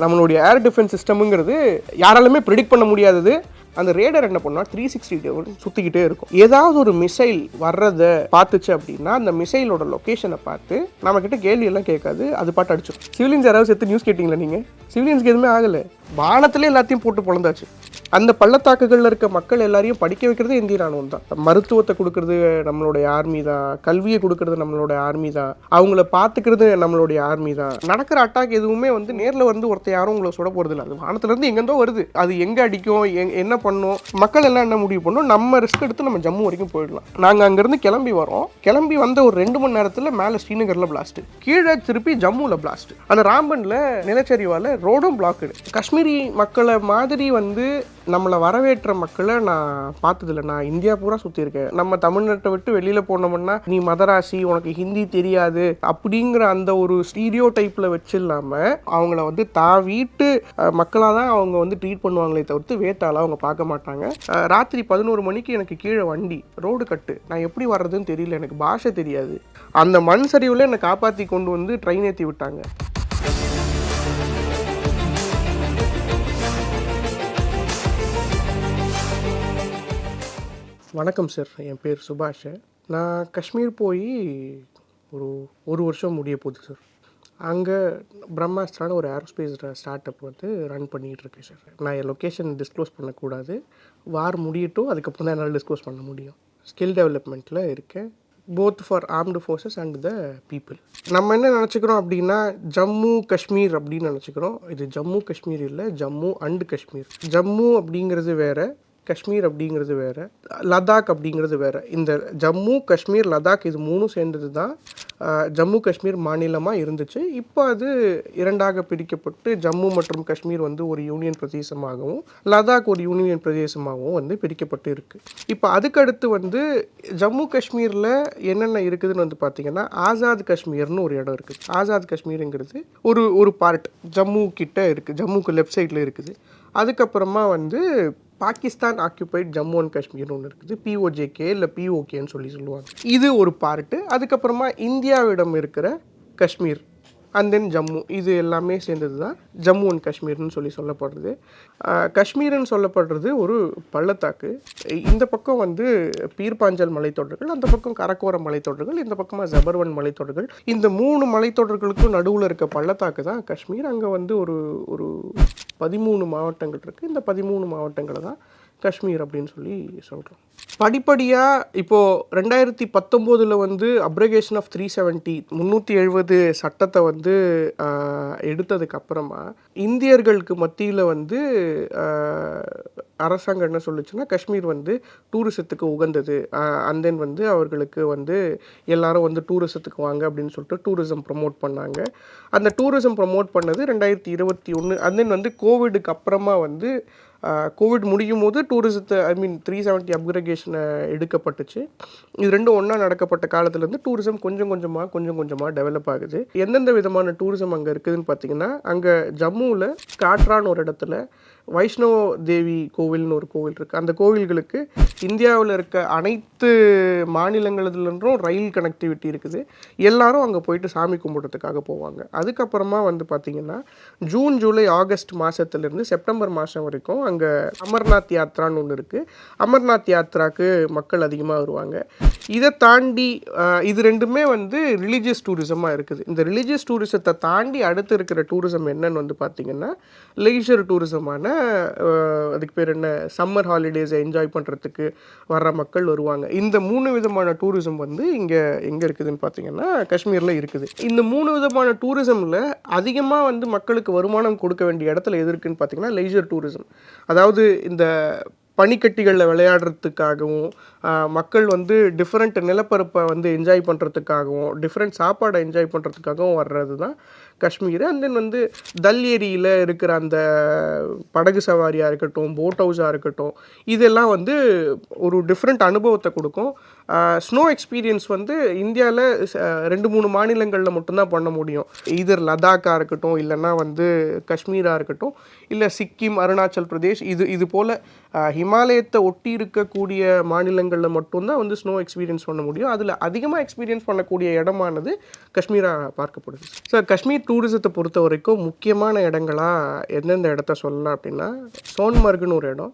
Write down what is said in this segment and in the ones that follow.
நம்மளுடைய air defence சிஸ்டமுங்கிறது யாராலுமே predict பண்ண முடியாதது. அந்த ரேடர் என்ன பண்ணால் த்ரீ சிக்ஸ்டி சுற்றிக்கிட்டே இருக்கும். ஏதாவது ஒரு மிசைல் வர்றதை பார்த்துச்சு அப்படின்னா அந்த மிசைலோட லொக்கேஷனை பார்த்து நம்ம கிட்ட கேட்காது அது பாட்டு அடிச்சிடும் சிவிலியன்ஸ் யாராவது செத்து நியூஸ் கேட்டிங்களா நீங்கள் சிவிலியன்ஸ்க்கு எதுவுமே ஆகலை. வானத்திலே எல்லாத்தையும் போட்டு பிறந்தாச்சு அந்த பள்ளத்தாக்குகளில் இருக்க மக்கள் எல்லாரையும் படிக்க வைக்கிறது இந்திய ராணுவம் தான். மருத்துவத்தை கொடுக்கறது நம்மளுடைய ஆர்மி தான். கல்வியை கொடுக்கறது நம்மளுடைய ஆர்மி தான். அவங்கள பார்த்துக்கிறது நம்மளுடைய ஆர்மி தான். நடக்கிற அட்டாக் எதுவுமே வந்து நேரில் வந்து ஒருத்தர் யாரும் உங்களை சுட போகிறது இல்லை. அது வானத்துலேருந்து எங்கேருந்தோ வருது. அது எங்கே அடிக்கும்? எங் என்ன பண்ணும்? மக்கள் எல்லாம் என்ன முடிவு பண்ணும்? நம்ம ரிஸ்க் எடுத்து நம்ம ஜம்மு வரைக்கும் போயிடலாம். நாங்கள் அங்கேருந்து கிளம்பி வரோம். கிளம்பி வந்த ஒரு ரெண்டு மணி நேரத்தில் மேலே ஸ்ரீநகரில் பிளாஸ்ட் கீழே திருப்பி ஜம்முவில் பிளாஸ்ட் அந்த ராம்பனில் நிலச்சரிவால் ரோடும் பிளாக்குடு காஷ்மீரி மக்களை மாதிரி வந்து நம்மளை வரவேற்ற மக்களை நான் பார்த்ததில்ல. நான் இந்தியா பூரா சுற்றியிருக்கேன் நம்ம தமிழ்நாட்டை விட்டு வெளியில் போனோம்னா நீ மதராசி உனக்கு ஹிந்தி தெரியாது அப்படிங்கிற அந்த ஒரு ஸ்டீரியோ டைப்பில் வச்சு இல்லாமல் அவங்கள வந்து தா வீட்டு மக்களாக தான் அவங்க வந்து ட்ரீட் பண்ணுவாங்களே தவிர்த்து வேத்தால அவங்க பார்க்க மாட்டாங்க. ராத்திரி பதினோரு மணிக்கு எனக்கு கீழே வண்டி ரோடு கட்டு நான் எப்படி வர்றதுன்னு தெரியல. எனக்கு பாஷை தெரியாது. அந்த மண் சரிவில் என்னை காப்பாற்றி கொண்டு வந்து ட்ரெயின் ஏற்றி விட்டாங்க. வணக்கம் சார். என் பேர் சுபாஷ். நான் காஷ்மீர் போய் ஒரு ஒரு வருஷம் முடிய போகுது சார். அங்கே பிரம்மாஸ்திரான ஒரு ஏரோஸ்பேஸ் ஸ்டார்ட் அப் வந்து ரன் பண்ணிகிட்ருக்கேன் சார். நான் என் லொக்கேஷன் டிஸ்க்ளோஸ் பண்ணக்கூடாது. வார் முடியட்டும் அதுக்கப்புறம் தான் என்னால் டிஸ்க்ளோஸ் பண்ண முடியும். ஸ்கில் டெவலப்மெண்ட்டில் இருக்கேன். Both for armed forces and the people நம்ம என்ன நினச்சிக்கிறோம் அப்படின்னா ஜம்மு காஷ்மீர் அப்படின்னு நினச்சிக்கிறோம். இது ஜம்மு காஷ்மீர் இல்லை ஜம்மு அண்ட் காஷ்மீர். ஜம்மு அப்படிங்கிறது வேறு காஷ்மீர் அப்படிங்கிறது வேற லடாக் அப்படிங்கிறது வேற. இந்த ஜம்மு காஷ்மீர் லடாக் இது மூணும் சேர்ந்தது தான் ஜம்மு காஷ்மீர் மாநிலமாக இருந்துச்சு. இப்போ அது இரண்டாக பிரிக்கப்பட்டு ஜம்மு மற்றும் காஷ்மீர் வந்து ஒரு யூனியன் பிரதேசமாகவும் லடாக் ஒரு யூனியன் பிரதேசமாகவும் வந்து பிரிக்கப்பட்டு இருக்கு. இப்போ அதுக்கடுத்து வந்து ஜம்மு காஷ்மீரில் என்னென்ன இருக்குதுன்னு வந்து பார்த்தீங்கன்னா ஆசாத் காஷ்மீர்னு ஒரு இடம் இருக்குது. ஆசாத் காஷ்மீருங்கிறது ஒரு ஒரு பார்ட் ஜம்மு கிட்ட இருக்குது ஜம்முக்கு லெஃப்ட் சைடில் இருக்குது. அதுக்கப்புறமா வந்து பாகிஸ்தான் ஆக்கியூபைட் ஜம்மு அண்ட் காஷ்மீர்னு ஒன்று இருக்குது. பிஓஜேகே இல்லை பிஓகேன்னு சொல்லி சொல்லுவாங்க. இது ஒரு பார்ட்டு அதுக்கப்புறமா இந்தியாவிடம் இருக்கிற காஷ்மீர் அண்ட் தென் ஜம்மு. இது எல்லாமே சேர்ந்தது தான் ஜம்மு அண்ட் காஷ்மீர்னு சொல்லி சொல்லப்படுறது. காஷ்மீர்னு சொல்லப்படுறது ஒரு பள்ளத்தாக்கு. இந்த பக்கம் வந்து பீர்பாஞ்சல் மலைத்தொடர்கள் அந்த பக்கம் கரக்கோர மலைத்தொடர்கள் இந்த பக்கமாக ஜபர்வன் மலைத்தொடர்கள். இந்த மூணு மலைத்தொடர்களுக்கும் நடுவில் இருக்க பள்ளத்தாக்கு தான் காஷ்மீர். அங்கே வந்து ஒரு ஒரு பதிமூணு மாவட்டங்கள் இருக்குது இந்த பதிமூணு மாவட்டங்களை தான் காஷ்மீர் அப்படின்னு சொல்லி சொல்கிறோம் படிப்படியாக இப்போது ரெண்டாயிரத்தி பத்தொம்போதில் வந்து அப்ரகேஷன் ஆஃப் த்ரீ செவன்ட்டி முந்நூற்றி எழுபது சட்டத்தை வந்து எடுத்ததுக்கப்புறமா இந்தியர்களுக்கு மத்தியில் வந்து அரசாங்கம் என்ன சொல்லுச்சுன்னா காஷ்மீர் வந்து டூரிசத்துக்கு உகந்தது. அண்ட் தென் வந்து அவர்களுக்கு வந்து எல்லாரும் வந்து டூரிசத்துக்கு வாங்க அப்படின்னு சொல்லிட்டு டூரிசம் ப்ரமோட் பண்ணாங்க. அந்த டூரிசம் ப்ரமோட் பண்ணது ரெண்டாயிரத்தி இருபத்தி ஒன்று அண்ட் தென் வந்து கோவிடுக்கு அப்புறமா வந்து கோவிட் முடியும் போது டூரிசத்தை ஐ மீன் த்ரீ செவன்ட்டி இரிகேஷனை எடுக்கப்பட்டுச்சு. இது ரெண்டும் ஒன்றா நடக்கப்பட்ட காலத்துலேருந்து டூரிசம் கொஞ்சம் கொஞ்சமாக கொஞ்சம் கொஞ்சமாக டெவலப் ஆகுது. எந்தெந்த விதமான டூரிசம் அங்கே இருக்குதுன்னு பார்த்தீங்கன்னா அங்கே ஜம்முவில் காட்ரான்னு ஒரு இடத்துல வைஷ்ணவ தேவி கோவில்னு ஒரு கோவில் இருக்குது அந்த கோவில்களுக்கு இந்தியாவில் இருக்க அனைத்து மாநிலங்களிலிருந்தும் ரயில் கனெக்டிவிட்டி இருக்குது. எல்லாரும் அங்கே போயிட்டு சாமி கும்பிட்றதுக்காக போவாங்க. அதுக்கப்புறமா வந்து பார்த்திங்கன்னா ஜூன் ஜூலை ஆகஸ்ட் மாதத்துலேருந்து செப்டம்பர் மாதம் வரைக்கும் அங்கே அமர்நாத் யாத்ரான்னு ஒன்று இருக்குது அமர்நாத் யாத்ராக்கு மக்கள் அதிகமாக வருவாங்க. இதை தாண்டி இது ரெண்டுமே வந்து ரிலீஜியஸ் டூரிசமாக இருக்குது. இந்த ரிலீஜியஸ் டூரிசத்தை தாண்டி அடுத்து இருக்கிற டூரிசம் என்னன்னு வந்து பார்த்திங்கன்னா லெய்ஷர் டூரிசமான அதுக்கு பேர் என்ன சம்மர் ஹாலிடேஸை என்ஜாய் பண்ணுறதுக்கு வர்ற மக்கள் வருவாங்க. இந்த மூணு விதமான டூரிசம் வந்து இங்கே எங்கே இருக்குதுன்னு பார்த்தீங்கன்னா காஷ்மீரில் இருக்குது. இந்த மூணு விதமான டூரிசமில் அதிகமாக வந்து மக்களுக்கு வருமானம் கொடுக்க வேண்டிய இடத்துல எது இருக்குன்னு பார்த்தீங்கன்னா லெய்ஷர் டூரிசம் அதாவது இந்த பனிக்கட்டிகளில் விளையாடுறதுக்காகவும் மக்கள் வந்து டிஃப்ரெண்ட் நிலப்பரப்பை வந்து என்ஜாய் பண்ணுறதுக்காகவும் டிஃப்ரெண்ட் சாப்பாடை என்ஜாய் பண்ணுறதுக்காகவும் வர்றது தான் காஷ்மீர். அண்ட் தென் வந்து தல் ஏரியில் இருக்கிற அந்த படகு சவாரியாக இருக்கட்டும் போட் ஹவுஸாக இருக்கட்டும் இதெல்லாம் வந்து ஒரு டிஃப்ரெண்ட் அனுபவத்தை கொடுக்கும். ஸ்னோ எக்ஸ்பீரியன்ஸ் வந்து இந்தியாவில் ரெண்டு மூணு மாநிலங்களில் மட்டும்தான் பண்ண முடியும். இதர் லடாக்காக இருக்கட்டும் இல்லைன்னா வந்து காஷ்மீராக இருக்கட்டும் இல்லை சிக்கிம் அருணாச்சல் பிரதேஷ் இது இது போல் ஹிமாலயத்தை ஒட்டி இருக்கக்கூடிய மாநிலங்கள் மாநிலங்களில் மட்டும்தான் வந்து ஸ்னோ எக்ஸ்பீரியன்ஸ் பண்ண முடியும். அதில் அதிகமாக எக்ஸ்பீரியன்ஸ் பண்ணக்கூடிய இடமானது காஷ்மீராக பார்க்கப்படுது. சார் காஷ்மீர் டூரிசத்தை பொறுத்த வரைக்கும் முக்கியமான இடங்களாக எந்தெந்த இடத்த சொல்லலாம் அப்படின்னா சோன்மர்க்னு ஒரு இடம்.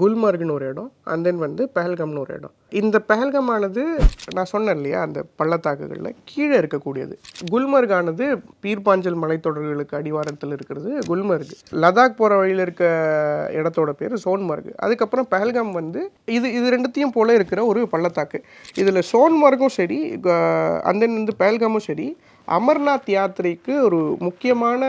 குல்மர்க்னு ஒரு இடம் அண்ட் தென் வந்து பெஹல்கம்னு ஒரு இடம். இந்த பெஹல்கமானது நான் சொன்னேன் இல்லையா அந்த பள்ளத்தாக்குகளில் கீழே இருக்கக்கூடியது. குல்மர்க் ஆனது பீர்பாஞ்சல் மலைத்தொடர்களுக்கு அடிவாரத்தில் இருக்கிறது குல்மர்க். லதாக் போகிற வழியில் இருக்க இடத்தோட பேர் சோன்மர்க். அதுக்கப்புறம் பெஹல்காம் வந்து இது இது ரெண்டுத்தையும் போல இருக்கிற ஒரு பள்ளத்தாக்கு. இதில் சோன்மர்க்கும் சரி அந்த தென் வந்து பெஹல்காமும் சரி அமர்நாத் யாத்திரைக்கு ஒரு முக்கியமான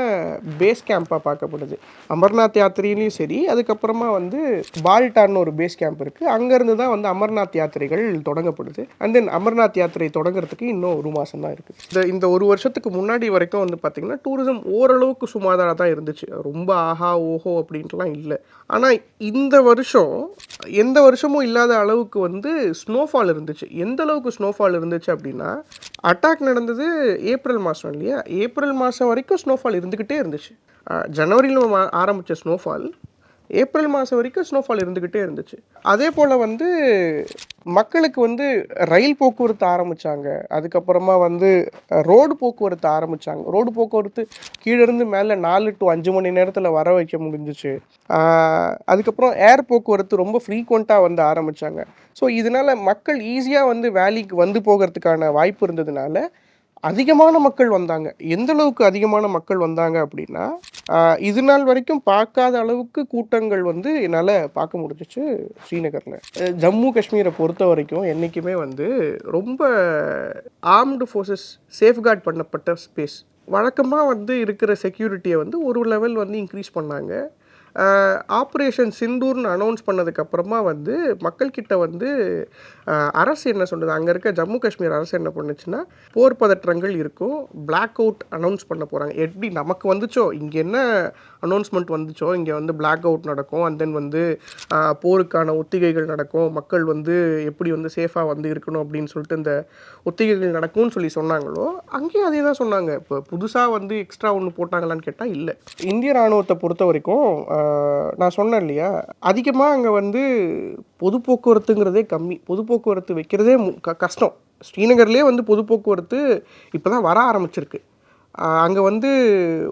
பேஸ் கேம்பாக பார்க்கப்படுது அமர்நாத் யாத்திரையிலையும் சரி அதுக்கப்புறமா வந்து பால்டான்னு ஒரு பேஸ் கேம்ப் இருக்குது அங்கேருந்து தான் வந்து அமர்நாத் யாத்திரைகள் தொடங்கப்படுது. அண்ட் தென் அமர்நாத் யாத்திரை தொடங்குறதுக்கு இன்னும் ஒரு மாதம் தான் இருக்குது இந்த இந்த ஒரு வருஷத்துக்கு முன்னாடி வரைக்கும் வந்து பார்த்திங்கன்னா டூரிசம் ஓரளவுக்கு சுமாராக தான் இருந்துச்சு. ரொம்ப ஆஹா ஓஹோ அப்படின்ட்டுலாம் இல்லை. ஆனால் இந்த வருஷம் எந்த வருஷமும் இல்லாத அளவுக்கு வந்து ஸ்னோஃபால் இருந்துச்சு. எந்த அளவுக்கு ஸ்னோஃபால் இருந்துச்சு அப்படின்னா அட்டாக் நடந்தது ஏப்ரல் ஏப்ரல் மாதம் இல்லையா? ஏப்ரல் மாதம் வரைக்கும் ஸ்னோஃபால் இருந்துக்கிட்டே இருந்துச்சு. ஜனவரியில் ஆரம்பித்த ஸ்னோஃபால் ஏப்ரல் மாதம் வரைக்கும் ஸ்னோஃபால் இருந்துக்கிட்டே இருந்துச்சு. அதே போல் வந்து மக்களுக்கு வந்து ரயில் போக்குவரத்து ஆரம்பித்தாங்க அதுக்கப்புறமா வந்து ரோடு போக்குவரத்து ஆரம்பித்தாங்க ரோடு போக்குவரத்து கீழே இருந்து மேலே நாலு டு அஞ்சு மணி நேரத்தில் வர வைக்க முடிஞ்சிச்சு. அதுக்கப்புறம் ஏர் போக்குவரத்து ரொம்ப ஃப்ரீக்வெண்ட்டாக வந்து ஆரம்பித்தாங்க ஸோ இதனால் மக்கள் ஈஸியாக வந்து வேலைக்கு வந்து போகிறதுக்கான வாய்ப்பு இருந்ததுனால அதிகமான மக்கள் வந்தாங்க. எந்த அளவுக்கு அதிகமான மக்கள் வந்தாங்க அப்படின்னா இது நாள் வரைக்கும் பார்க்காத அளவுக்கு கூட்டங்கள் வந்து என்னால் பார்க்க முடிஞ்சிச்சு ஸ்ரீநகரில். ஜம்மு காஷ்மீரை பொறுத்த வரைக்கும் என்றைக்குமே வந்து ரொம்ப ஆர்ம்டு ஃபோர்ஸஸ் சேஃப்கார்ட் பண்ணப்பட்ட ஸ்பேஸ் வழக்கமாக வந்து இருக்கிற செக்யூரிட்டியை வந்து ஒரு லெவல் வந்து இன்க்ரீஸ் பண்ணாங்க. ஆப்ரேஷன் சிந்தூர்னு அனௌன்ஸ் பண்ணதுக்கப்புறமா வந்து மக்கள்கிட்ட வந்து அரசு என்ன சொல்லுது? அங்கே இருக்க ஜம்மு காஷ்மீர் அரசு என்ன பண்ணுச்சுன்னா போர் பதற்றங்கள் இருக்கும் பிளாக் அவுட் அனௌன்ஸ் பண்ண போகிறாங்க எப்படி நமக்கு வந்துச்சோ? இங்கே என்ன அனௌன்ஸ்மெண்ட் வந்துச்சோ இங்கே வந்து பிளாக் அவுட் நடக்கும். அண்ட் தென் வந்து போருக்கான ஒத்திகைகள் நடக்கும். மக்கள் வந்து எப்படி வந்து சேஃபாக வந்து இருக்கணும் அப்படின்னு சொல்லிட்டு இந்த ஒத்திகைகள் நடக்கும்னு சொல்லி சொன்னாங்களோ அங்கேயும் அதே தான் சொன்னாங்க. இப்போ புதுசாக வந்து எக்ஸ்ட்ரா ஒன்று போட்டாங்களான்னு கேட்டால் இல்லை. இந்திய ராணுவத்தை பொறுத்த வரைக்கும் நான் சொன்னேன் இல்லையா அதிகமாக அங்கே வந்து பொது போக்குவரத்துங்கிறதே கம்மி. பொது போக்குவரத்து வைக்கிறதே மு- க கஷ்டம். ஸ்ரீநகர்லேயே வந்து பொது போக்குவரத்து இப்போ தான் வர ஆரம்பிச்சிருக்கு. அங்கே வந்து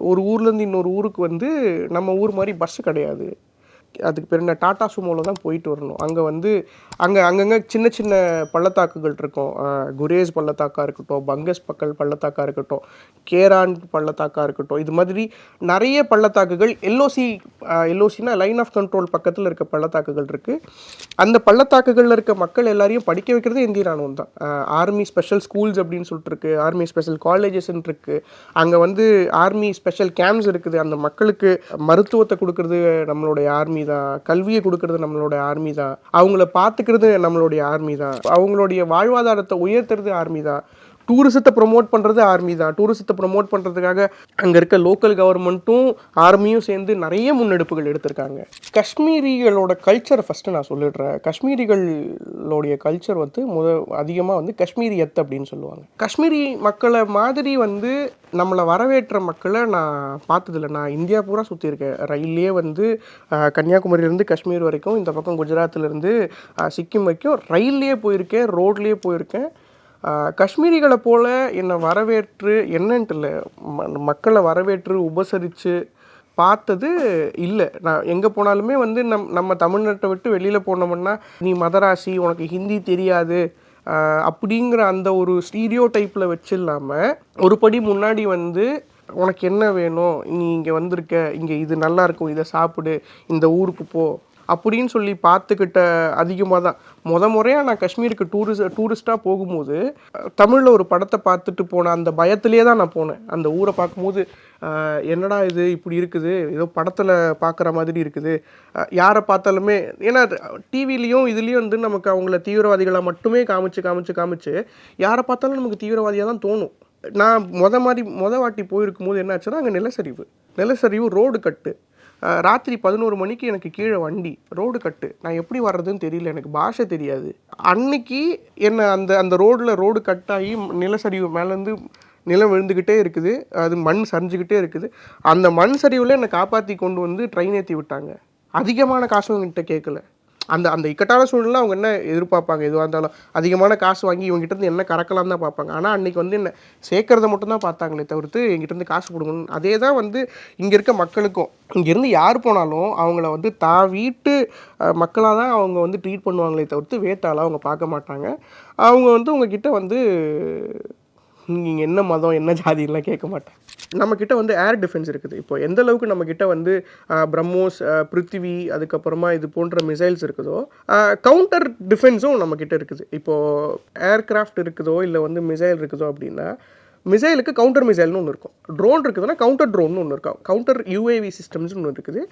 ஒரு ஊர்லேருந்து இன்னொரு ஊருக்கு வந்து நம்ம ஊர் மாதிரி பஸ்ஸு கிடையாது. அதுக்கு பேர் என்ன டாடா சுமோவில் தான் போயிட்டு வரணும். அங்கே வந்து அங்கே அங்கங்கே சின்ன சின்ன பள்ளத்தாக்குகள் இருக்கும். குரேஸ் பள்ளத்தாக்காக இருக்கட்டும் பங்கஸ் பக்கல் பள்ளத்தாக்காக இருக்கட்டும் கேரான் பள்ளத்தாக்காக இருக்கட்டும் இது மாதிரி நிறைய பள்ளத்தாக்குகள் எல்ஓசி எல்ஓசினா லைன் ஆஃப் கண்ட்ரோல் பக்கத்தில் இருக்க பள்ளத்தாக்குகள் இருக்குது அந்த பள்ளத்தாக்குகளில் இருக்க மக்கள் எல்லாரையும் படிக்க வைக்கிறது இந்திய ராணுவம் தான். ஆர்மி ஸ்பெஷல் ஸ்கூல்ஸ் அப்படின்னு சொல்லிட்டு இருக்கு ஆர்மி ஸ்பெஷல் காலேஜஸ்ன்னு இருக்குது அங்கே வந்து ஆர்மி ஸ்பெஷல் கேம்ப்ஸ் இருக்குது. அந்த மக்களுக்கு மருத்துவத்தை கொடுக்கறது நம்மளுடைய ஆர்மி தான். கல்வியை கொடுக்கறது நம்மளுடைய ஆர்மி தான். அவங்கள பார்த்துக்கிறது நம்மளுடைய ஆர்மி தான். அவங்களுடைய வாழ்வாதாரத்தை உயர்த்துறது ஆர்மி தான். டூரிசத்தை ப்ரொமோட் பண்ணுறது ஆர்மி தான். டூரிசத்தை ப்ரொமோட் பண்ணுறதுக்காக அங்கே இருக்க லோக்கல் கவர்மெண்ட்டும் ஆர்மியும் சேர்ந்து நிறைய முன்னெடுப்புகள் எடுத்திருக்காங்க. காஷ்மீரிகளோட கல்ச்சரை ஃபஸ்ட்டு நான் சொல்லிடுறேன். காஷ்மீரிகளுடைய கல்ச்சர் வந்து முத அதிகமாக வந்து காஷ்மீரியத் அப்படின்னு சொல்லுவாங்க. காஷ்மீரி மக்களை மாதிரி வந்து நம்மளை வரவேற்ற மக்களை நான் பார்த்ததில்ல. நான் இந்தியா பூரா சுற்றியிருக்கேன் ரயில்லையே வந்து கன்னியாகுமரியிலேருந்து காஷ்மீர் வரைக்கும் இந்த பக்கம் குஜராத்லேருந்து சிக்கிம் வரைக்கும் ரயில்லையே போயிருக்கேன் ரோட்லேயே போயிருக்கேன். காஷ்மீரிகளை போல் என்னை வரவேற்று என்னன்ட்டு இல்லை மக்களை வரவேற்று உபசரித்து பார்த்தது இல்லை. நான் எங்கே போனாலுமே வந்து நம் நம்ம தமிழ்நாட்டை விட்டு வெளியில் போனோம்னா நீ மதராசி உனக்கு ஹிந்தி தெரியாது அப்படிங்கிற அந்த ஒரு ஸ்டீரியோ டைப்பில் வச்சு இல்லாமல் ஒரு படி முன்னாடி வந்து உனக்கு என்ன வேணும்? நீ இங்கே வந்திருக்க இங்கே இது நல்லா இருக்கும் இதை சாப்பிடு இந்த ஊருக்கு போ அப்படின்னு சொல்லி பார்த்துக்கிட்ட அதிகமாக தான். முத முறையாக நான் காஷ்மீருக்கு டூரிஸ்ட் டூரிஸ்ட்டாக போகும்போது தமிழில் ஒரு படத்தை பார்த்துட்டு போன அந்த பயத்திலே தான் நான் போனேன். அந்த ஊரை பார்க்கும்போது என்னடா இது இப்படி இருக்குது? ஏதோ படத்தில் பார்க்குற மாதிரி இருக்குது. யாரை பார்த்தாலுமே ஏன்னா டிவிலையும் இதுலேயும் வந்து நமக்கு அவங்கள தீவிரவாதிகளாக மட்டுமே காமிச்சு காமிச்சு காமிச்சு யாரை பார்த்தாலும் நமக்கு தீவிரவாதியாக தான் தோணும். நான் முத மாதிரி மொதல் வாட்டி போயிருக்கும் போது என்னாச்சுன்னா அங்கே நிலச்சரிவு. நிலச்சரிவு ரோடு கட்டு. ராத்திரி பதினோரு மணிக்கு எனக்கு கீழே வண்டி ரோடு கட்டு. நான் எப்படி வர்றதுன்னு தெரியல எனக்கு பாஷை தெரியாது. அன்னைக்கு என்ன அந்த அந்த ரோடில் ரோடு கட்டாகி நிலசரிவு மேலேருந்து நிலம் விழுந்துக்கிட்டே இருக்குது. அது மண் சரிஞ்சுக்கிட்டே இருக்குது. அந்த மண் சரிவில் என்னை காப்பாற்றி கொண்டு வந்து ட்ரெயின் ஏற்றி விட்டாங்க. அதிகமான காசு என்கிட்ட கேட்கல. அந்த அந்த இக்கட்டான சூழ்நிலை அவங்க என்ன எதிர்பார்ப்பாங்க? எதுவாக இருந்தாலும் அதிகமான காசு வாங்கி இவங்ககிட்ட இருந்து என்ன கறக்கலாம் தான் பார்ப்பாங்க. ஆனால் அன்னைக்கு வந்து என்ன சேர்க்கறத மட்டும்தான் பார்த்தாங்களே தவிர்த்து எங்கிட்டேருந்து காசு கொடுக்கணும் அதே தான் வந்து இங்கே இருக்க மக்களுக்கும். இங்கேருந்து யார் போனாலும் அவங்கள வந்து தான் வீட்டு மக்களாக தான் அவங்க வந்து ட்ரீட் பண்ணுவாங்களே தவிர்த்து வேட்டாலாம் அவங்க பார்க்க மாட்டாங்க. அவங்க வந்து உங்ககிட்ட வந்து நீங்கள் என்ன மதம் என்ன ஜாதிலாம் கேட்க மாட்டேன். நம்மக்கிட்ட வந்து ஏர் டிஃபென்ஸ் இருக்குது. இப்போ எந்த அளவுக்கு நம்மக்கிட்ட வந்து பிரம்மோஸ் பிருத்திவி அதுக்கப்புறமா இது போன்ற மிசைல்ஸ் இருக்குதோ கவுண்டர் டிஃபென்ஸும் நம்மக்கிட்ட இருக்குது. இப்போது ஏர்கிராஃப்ட் இருக்குதோ இல்லை வந்து மிசைல் இருக்குதோ அப்படின்னா மிசைலுக்கு கவுண்டர் மிசைல்னு ஒன்று இருக்கும். ட்ரோன் இருக்குதுன்னா கவுண்டர் ட்ரோன் ஒன்று இருக்கும். கவுண்டர் யூஏவி சிஸ்டம்ஸ்னு ஒன்று இருக்குது.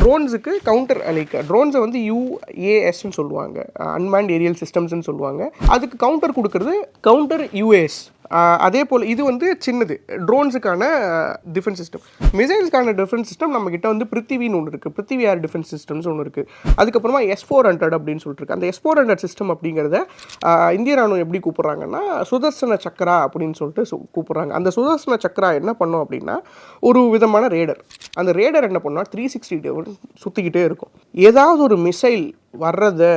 ட்ரோன்ஸுக்கு கவுண்டர் லைக் ட்ரோன்ஸை வந்து யூஏஎஸ்ன்னு சொல்லுவாங்க. அன்மேண்ட் ஏரியல் சிஸ்டம்ஸ்னு சொல்லுவாங்க. அதுக்கு கவுண்டர் கொடுக்குறது கவுண்டர் யூஏஎஸ் அதே போல் இது வந்து சின்னது. ட்ரோன்ஸுக்கான டிஃபென்ஸ் சிஸ்டம் மிசைல்ஸ்க்கான டிஃபென்ஸ் சிஸ்டம் நம்மக்கிட்ட வந்து பிருத்திவின்னு ஒன்று இருக்குது பிருத்திவி ஏர் டிஃபென்ஸ் சிஸ்டம்ஸ் ஒன்று இருக்குது அதுக்கப்புறமா எஸ் ஃபோர் ஹண்ட்ரட் அப்படின்னு சொல்லிட்டு அந்த எஸ் ஃபோர் ஹண்ட்ரட் சிஸ்டம் அப்படிங்கிறத இந்திய ராணுவம் எப்படி கூப்பிட்றாங்கன்னா சுதர்சன சக்கரா அப்படின்னு சொல்லிட்டு சு- கூப்பிட்றாங்க. அந்த சுதர்சன சக்கரா என்ன பண்ணும் அப்படின்னா ஒரு விதமான ரேடர். அந்த ரேடர் என்ன பண்ணால் த்ரீ சிக்ஸ்டி சுற்றிக்கிட்டே இருக்கும். ஏதாவது ஒரு மிசைல் வர்றதை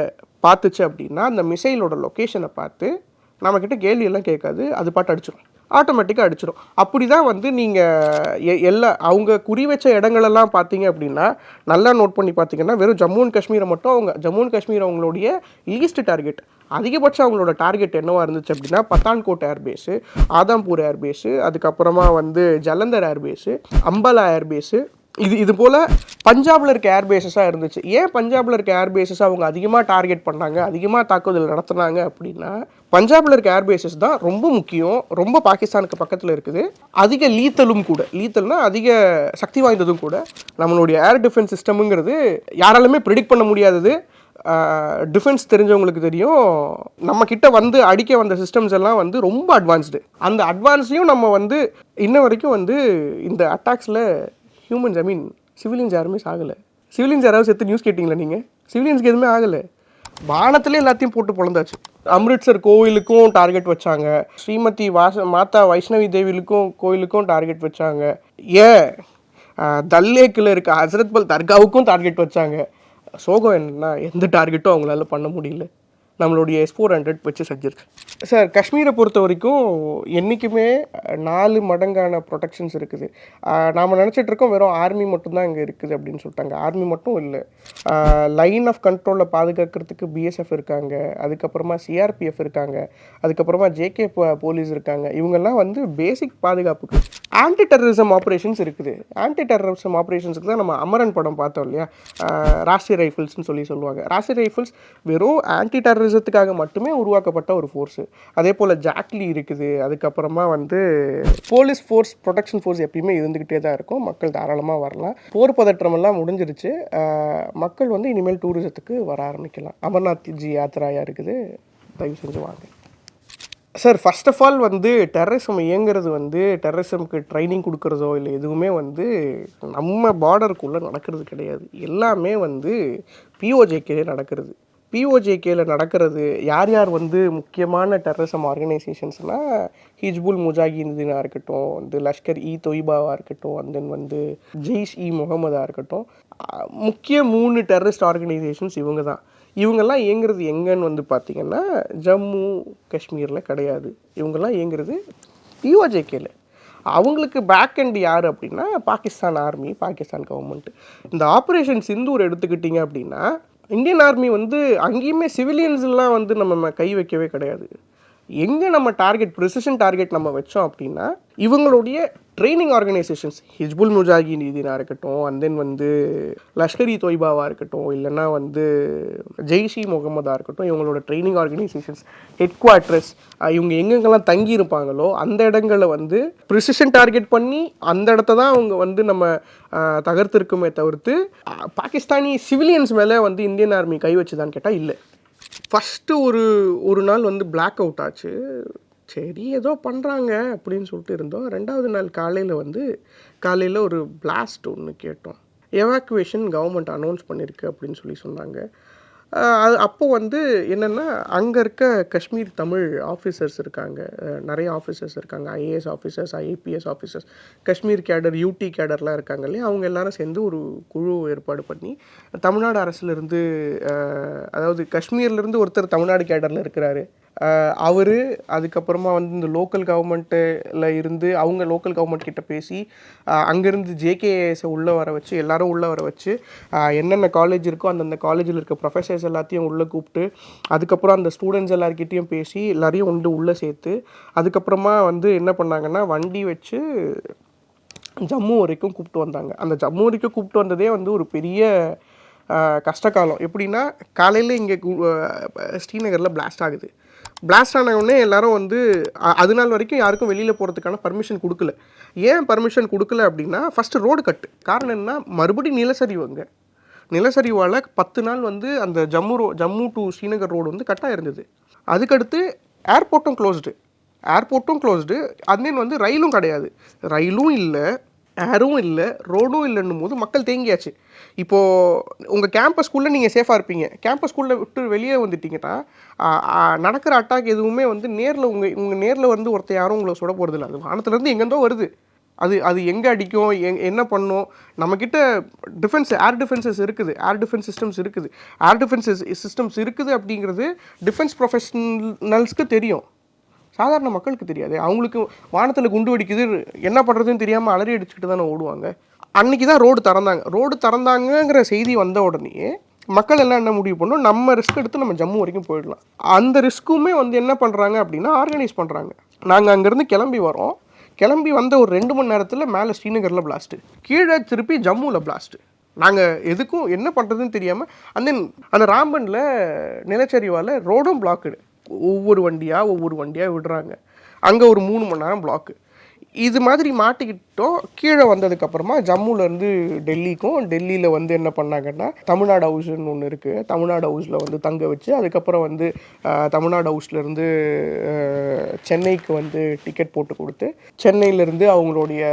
பார்த்துச்சு அப்படின்னா அந்த மிசைலோட லொக்கேஷனை பார்த்து நம்மக்கிட்ட கேள்வியெல்லாம் கேட்காது அது பாட்டு அடிச்சிடும் ஆட்டோமேட்டிக்காக அடிச்சிடும் அப்படி தான் வந்து நீங்கள் எல்லா அவங்க குறி வச்ச இடங்களெல்லாம் பார்த்தீங்க அப்படின்னா நல்லா நோட் பண்ணி பார்த்தீங்கன்னா வெறும் ஜம்மு அண்ட் காஷ்மீரை மட்டும் அவங்க ஜம்மு அண்ட் காஷ்மீர் அவங்களுடைய லீஸ்ட் டார்கெட் அதிகபட்சம் அவங்களோட டார்கெட் என்னவாக இருந்துச்சு அப்படின்னா பத்தான்கோட் ஏர்பேஸு ஆதாம்பூர் ஏர்பேஸு அதுக்கப்புறமா வந்து ஜலந்தர் ஏர்பேஸு அம்பலா ஏர்பேஸு இது இது போல் பஞ்சாபில் இருக்க ஏர்பேஸஸாக இருந்துச்சு. ஏன் பஞ்சாபில் இருக்க ஏர்பேஸஸ் அவங்க அதிகமாக டார்கெட் பண்ணாங்க அதிகமாக தாக்குதல் நடத்துனாங்க அப்படின்னா பஞ்சாபில் இருக்க ஏர்பேஸஸ் தான் ரொம்ப முக்கியம் ரொம்ப பாகிஸ்தானுக்கு பக்கத்தில் இருக்குது. அதிக லீத்தலும் கூட லீத்தல்னா அதிக சக்தி வாய்ந்ததும் கூட நம்மளுடைய ஏர் டிஃபென்ஸ் சிஸ்டமுங்கிறது யாராலுமே ப்ரிடிக்ட் பண்ண முடியாதது. டிஃபென்ஸ் தெரிஞ்சவங்களுக்கு தெரியும் நம்ம கிட்ட வந்து அடிக்க வந்த சிஸ்டம்ஸ் எல்லாம் வந்து ரொம்ப அட்வான்ஸ்டு அந்த அட்வான்ஸையும் நம்ம வந்து இன்ன வரைக்கும் வந்து இந்த அட்டாக்ஸில் ஹியூமன்ஸ் ஐ மீன் சிவிலியன்ஸ் யாருமே சாகலை. சிவிலியன்ஸ் யாராவது செத்து நியூஸ் கேட்டிங்களா நீங்கள் சிவிலியன்ஸ்க்கு எதுவுமே ஆகலை. வானத்துலேயே எல்லாத்தையும் போட்டு பிறந்தாச்சு அம்ரித்சர் கோவிலுக்கும் டார்கெட் வச்சாங்க. ஸ்ரீமதி வாச மாதா வைஷ்ணவி தேவிலுக்கும் கோவிலுக்கும் டார்கெட் வச்சாங்க. ஏன் தல்லேக்கில் இருக்க ஹசரத் பல் தர்காவுக்கும் டார்கெட் வச்சாங்க. சோகம் என்னன்னா எந்த டார்கெட்டும் அவங்களால பண்ண முடியல. நம்மளுடைய எஸ் ஃபோர் ஹண்ட்ரட் வச்சு செஞ்சுருக்கு சார் காஷ்மீரை பொறுத்த வரைக்கும் என்றைக்குமே நாலு மடங்கான ப்ரொடெக்ஷன்ஸ் இருக்குது. நாம் நினச்சிட்ருக்கோம் வெறும் ஆர்மி மட்டும்தான் இங்கே இருக்குது அப்படின்னு சொல்லிட்டாங்க. ஆர்மி மட்டும் இல்லை. லைன் ஆஃப் கண்ட்ரோலில் பாதுகாக்கிறதுக்கு பிஎஸ்எஃப் இருக்காங்க. அதுக்கப்புறமா சிஆர்பிஎஃப் இருக்காங்க. அதுக்கப்புறமா ஜேகே போலீஸ் இருக்காங்க. இவங்கெல்லாம் வந்து பேசிக் பாதுகாப்புக்கு ஆன்டி டெரரிசம் ஆப்ரேஷன்ஸ் இருக்குது. ஆன்டி டெரரிசம் ஆப்ரேஷன்ஸுக்கு தான் நம்ம அமரன் படம் பார்த்தோம் இல்லையா? ராஷ்டிரிய ரைஃபிள்ஸ்னு சொல்லி சொல்லுவாங்க. ராஷ்டிரிய ரைஃபிள்ஸ் வெறும் ஆன்டி டெரரிசத்துக்காக மட்டுமே உருவாக்கப்பட்ட ஒரு ஃபோர்ஸு அதே போல் ஜாக்லி இருக்குது. அதுக்கப்புறமா வந்து போலீஸ் ஃபோர்ஸ் ப்ரொடெக்ஷன் ஃபோர்ஸ் எப்பயுமே இருந்துக்கிட்டே தான் இருக்கும். மக்கள் தாராளமாக வரலாம். போர் பதற்றமெல்லாம் முடிஞ்சிருச்சு. மக்கள் வந்து இனிமேல் டூரிசத்துக்கு வர ஆரம்பிக்கலாம். அமர்நாத் ஜி யாத்திராயாக இருக்குது. தயவு செஞ்சு வாங்க. சார் ஃபர்ஸ்ட் ஆஃப் ஆல் வந்து டெரரிசம் இயங்குறது வந்து டெரரிசம்க்கு ட்ரைனிங் கொடுக்குறதோ இல்லை எதுவுமே வந்து நம்ம பார்டருக்குள்ளே நடக்கிறது கிடையாது. எல்லாமே வந்து பிஓஜேகே நடக்கிறது. பிஓஜேகேல நடக்கிறது யார் யார் வந்து முக்கியமான டெரரிசம் ஆர்கனைசேஷன்ஸ்னால் ஹிஜ்புல் முஜாஹிதீனாக இருக்கட்டும் வந்து லஷ்கர் இ தொய்பாவாக இருக்கட்டும் அண்ட் தென் வந்து ஜெய்ஷ் இ முகமதாக இருக்கட்டும். முக்கிய மூணு டெரரிஸ்ட் ஆர்கனைசேஷன்ஸ் இவங்க தான். இவங்கெல்லாம் இயங்குறது எங்கன்னு வந்து பார்த்திங்கன்னா ஜம்மு காஷ்மீரில் கிடையாது. இவங்கெல்லாம் இயங்குறது பிஓஜேகேல அவங்களுக்கு பேக் அண்ட் யார் அப்படின்னா பாகிஸ்தான் ஆர்மி பாகிஸ்தான் கவர்மெண்ட் இந்த ஆப்ரேஷன் சிந்தூர் எடுத்துக்கிட்டிங்க அப்படின்னா இந்தியன் ஆர்மி வந்து அங்கேயுமே சிவிலியன்ஸ்லாம் வந்து நம்ம கை வைக்கவே கிடையாது. எங்கே நம்ம டார்கெட் ப்ரிசிஷன் டார்கெட் நம்ம வச்சோம் அப்படின்னா இவங்களுடைய ட்ரைனிங் ஆர்கனைசேஷன்ஸ் ஹிஜ்புல் முஜாஹின் இதீனாக இருக்கட்டும் அண்ட் தென் வந்து லஷ்கர் இ தொய்பாவாக இருக்கட்டும் இல்லைன்னா வந்து ஜெய்ஷி முகமதாக e இருக்கட்டும் இவங்களோட ட்ரைனிங் ஆர்கனைசேஷன்ஸ் ஹெட் குவார்ட்டர்ஸ் இவங்க எங்கெங்கெல்லாம் தங்கி இருப்பாங்களோ அந்த இடங்களை வந்து ப்ரிசிஷன் டார்கெட் பண்ணி அந்த இடத்த தான் அவங்க வந்து நம்ம தகர்த்திருக்குமே தவிர்த்து பாகிஸ்தானி சிவிலியன்ஸ் மேலே வந்து இந்தியன் ஆர்மி கை வச்சுதான்னு கேட்டால் இல்லை. ஃபஸ்ட்டு ஒரு ஒரு நாள் வந்து பிளாக் அவுட் ஆச்சு. சரி ஏதோ பண்ணுறாங்க அப்படின்னு சொல்லிட்டு இருந்தோம். ரெண்டாவது நாள் காலையில் வந்து காலையில் ஒரு பிளாஸ்ட் ஒன்று கேட்டோம். எவாக்குவேஷன் கவர்மெண்ட் அனௌன்ஸ் பண்ணியிருக்கு அப்படின்னு சொல்லி சொன்னாங்க. அது அப்போது வந்து என்னென்னா அங்கே இருக்க காஷ்மீர் தமிழ் ஆஃபீஸர்ஸ் இருக்காங்க. நிறைய ஆஃபீஸர்ஸ் இருக்காங்க. IAS officers IAPS officers Kashmir cadre UT கேடர்லாம் இருக்காங்க இல்லையா? அவங்க எல்லாரும் சேர்ந்து ஒரு குழு ஏற்பாடு பண்ணி தமிழ்நாடு அரசுலேருந்து அதாவது காஷ்மீர்லேருந்து ஒருத்தர் தமிழ்நாடு கேடரில் இருக்கிறாரு. அவர் அதுக்கப்புறமா வந்து இந்த லோக்கல் கவர்மெண்ட்டில் இருந்து அவங்க லோக்கல் கவர்மெண்ட் கிட்ட பேசி அங்கேருந்து ஜேகேஎஸை உள்ளே வர வச்சு எல்லாரும் உள்ளே வர வச்சு என்னென்ன காலேஜ் இருக்கோ அந்தந்த காலேஜில் இருக்க ப்ரொஃபஸர்ஸ் எல்லாத்தையும் உள்ளே கூப்பிட்டு அதுக்கப்புறம் அந்த ஸ்டூடெண்ட்ஸ் எல்லாருக்கிட்டேயும் பேசி எல்லாரையும் வந்து உள்ளே சேர்த்து அதுக்கப்புறமா வந்து என்ன பண்ணாங்கன்னா வண்டி வச்சு ஜம்மு வரைக்கும் கூப்பிட்டு வந்தாங்க. அந்த ஜம்மு வரைக்கும் கூப்பிட்டு வந்ததே வந்து ஒரு பெரிய கஷ்டகாலம். எப்படின்னா காலையில் இங்கே ஸ்ரீநகரில் பிளாஸ்ட் ஆகுது. பிளாஸ்ட் ஆன உடனே எல்லாரும் வந்து அது நாள் வரைக்கும் யாருக்கும் வெளியில் போகிறதுக்கான பர்மிஷன் கொடுக்கல. ஏன் பர்மிஷன் கொடுக்கல அப்படின்னா ஃபஸ்ட்டு ரோடு கட்டு காரணம் என்ன மறுபடியும் நிலசரிவு அங்கே நிலசரிவால் பத்து நாள் வந்து அந்த Jammu road Jammu to Srinagar road வந்து கட்டாக இருந்தது அதுக்கடுத்து ஏர்போர்ட்டும் க்ளோஸ்டு ஏர்போர்ட்டும் க்ளோஸ்டு அதேன் வந்து ரயிலும் கிடையாது. ரயிலும் இல்லை. ஏரும் இல்லை ரோடும் இல்லைன்னும் போது மக்கள் தேங்கியாச்சு. இப்போது உங்கள் கேம்பஸ்குள்ளே நீங்கள் சேஃபாக இருப்பீங்க. கேம்பஸ்குள்ளே விட்டு வெளியே வந்துட்டீங்கன்னா நடக்கிற அட்டாக் எதுவுமே வந்து நேரில் உங்கள் உங்கள் நேரில் வந்து ஒருத்தர் யாரும் உங்களை சுட போகிறதில்ல அது வானத்துலேருந்து எங்கேருந்தோ வருது. அது அது எங்கே அடிக்கும் எங் என்ன பண்ணும்? நம்மக்கிட்ட டிஃபென்ஸ் ஏர் டிஃபென்சஸ் இருக்குது. ஏர் டிஃபென்ஸ் சிஸ்டம்ஸ் இருக்குது. ஏர் டிஃபென்ஸ் சிஸ்டம்ஸ் இருக்குது அப்படிங்கிறது டிஃபென்ஸ் ப்ரொஃபஷனல்ஸ்க்கு தெரியும். சாதாரண மக்களுக்கு தெரியாது. அவங்களுக்கு வானத்தில் குண்டு வெடிக்குது என்ன பண்ணுறதுன்னு தெரியாமல் அலறி அடிச்சுக்கிட்டு தானே ஓடுவாங்க. அன்னைக்கு தான் ரோடு திறந்தாங்க. ரோடு திறந்தாங்கங்கிற செய்தி வந்த உடனே மக்கள் எல்லாம் என்ன முடிவு பண்ணோம் நம்ம ரிஸ்க் எடுத்து நம்ம ஜம்மு வரைக்கும் போயிடலாம். அந்த ரிஸ்க்குமே வந்து என்ன பண்ணுறாங்க அப்படின்னா ஆர்கனைஸ் பண்ணுறாங்க நாங்கள் அங்கேருந்து கிளம்பி வரோம். கிளம்பி வந்த ஒரு ரெண்டு மணி நேரத்தில் மேலே ஸ்ரீநகரில் பிளாஸ்ட்டு கீழே திருப்பி ஜம்முவில் பிளாஸ்ட்டு நாங்கள் எதுக்கும் என்ன பண்ணுறதுன்னு தெரியாமல் அந்த அந்த ராம்பனில் நிலச்சரிவால் ரோடும் பிளாக்குடு ஒவ்வொரு வண்டியாக ஒவ்வொரு வண்டியாக விடுறாங்க. அங்கே ஒரு மூணு மணி நேரம் பிளாக்கு இது மாதிரி மாட்டிக்கிட்டோம். கீழே வந்ததுக்கப்புறமா ஜம்முலேருந்து டெல்லிக்கும் டெல்லியில் வந்து என்ன பண்ணாங்கன்னா தமிழ்நாடு ஹவுஸ்னு ஒன்று இருக்குது தமிழ்நாடு ஹவுஸில் வந்து தங்க வச்சு அதுக்கப்புறம் வந்து தமிழ்நாடு ஹவுஸ்லேருந்து சென்னைக்கு வந்து டிக்கெட் போட்டு கொடுத்து சென்னையிலேருந்து அவங்களுடைய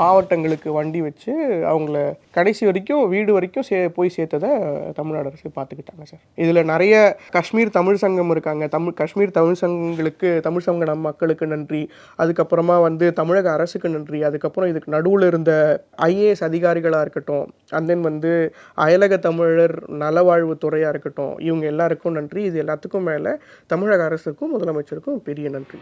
மாவட்டங்களுக்கு வண்டி வச்சு அவங்கள கடைசி வரைக்கும் வீடு வரைக்கும் சே போய் சேர்த்ததை தமிழ்நாடு அரசு பார்த்துக்கிட்டாங்க சார். இதில் நிறைய காஷ்மீர் தமிழ் சங்கம் இருக்காங்க. தமிழ் காஷ்மீர் தமிழ் சங்கங்களுக்கு தமிழ் சங்க மக்களுக்கு நன்றி. அதுக்கப்புறமா வந்து தமிழக அரசுக்கு நன்றி. அதுக்கப்புறம் இதுக்கு நடுவில் இருந்த ஐஏஎஸ் அதிகாரிகளாக இருக்கட்டும் அண்ட் தென் வந்து அயலக தமிழர் நலவாழ்வு துறையாக இருக்கட்டும் இவங்க எல்லாருக்கும் நன்றி. இது எல்லாத்துக்கும் மேலே தமிழக அரசுக்கும் முதலமைச்சருக்கும் பெரிய நன்றி.